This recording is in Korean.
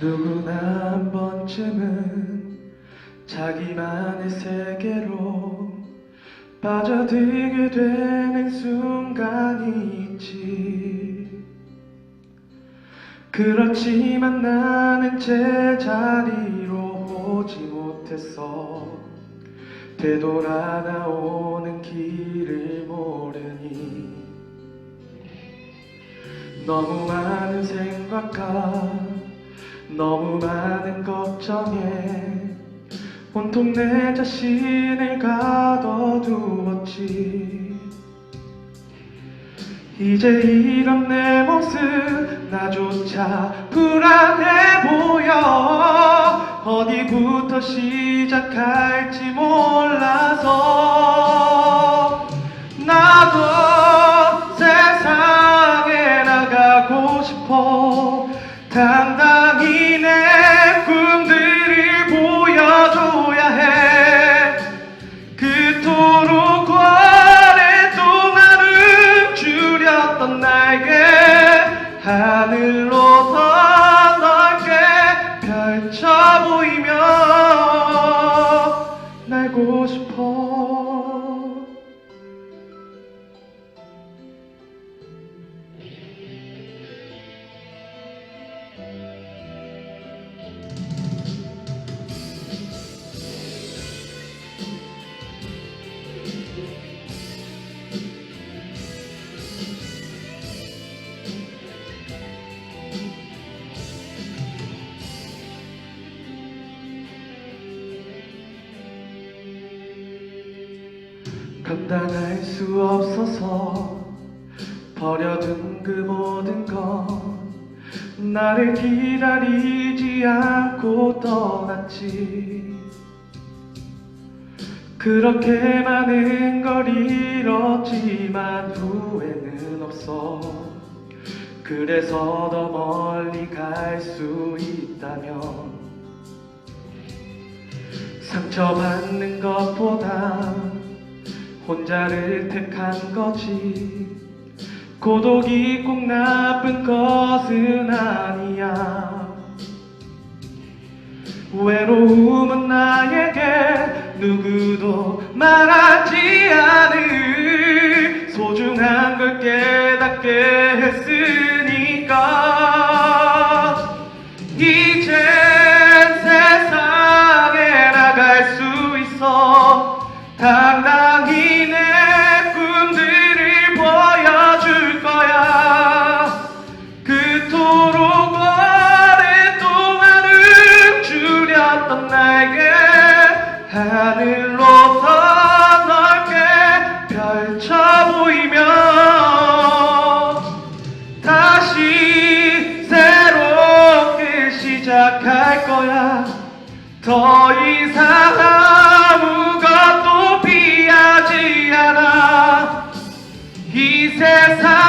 누구나 한 번쯤은 자기만의 세계로 빠져들게 되는 순간이 있지. 그렇지만 나는 제자리로 오지 못했어 되돌아 나오는 길을 모르니 너무 많은 생각과 너무 많은 걱정에 온통 내 자신을 가둬두었지. 이제 이런 내 모습 나조차 불안해 보여. 어디부터 시작할지 몰라서. 나도 세상에 나가고 싶어. 당당 하늘로 감당할 수 없어서 버려둔 그 모든 건 나를 기다리지 않고 떠났지. 그렇게 많은 걸 잃었지만 후회는 없어. 그래서 더 멀리 갈 수 있다면 상처받는 것보다 혼자를 택한 거지. 고독이 꼭 나쁜 것은 아니야. 외로움은 나에게 누구도 말하지 않을 소중한 걸 깨닫게 하늘로 더 넓게. 펼쳐 보이며 다시 새롭게 시작할 거야. 더 이상 아무것도 피하지 않아. 이 세상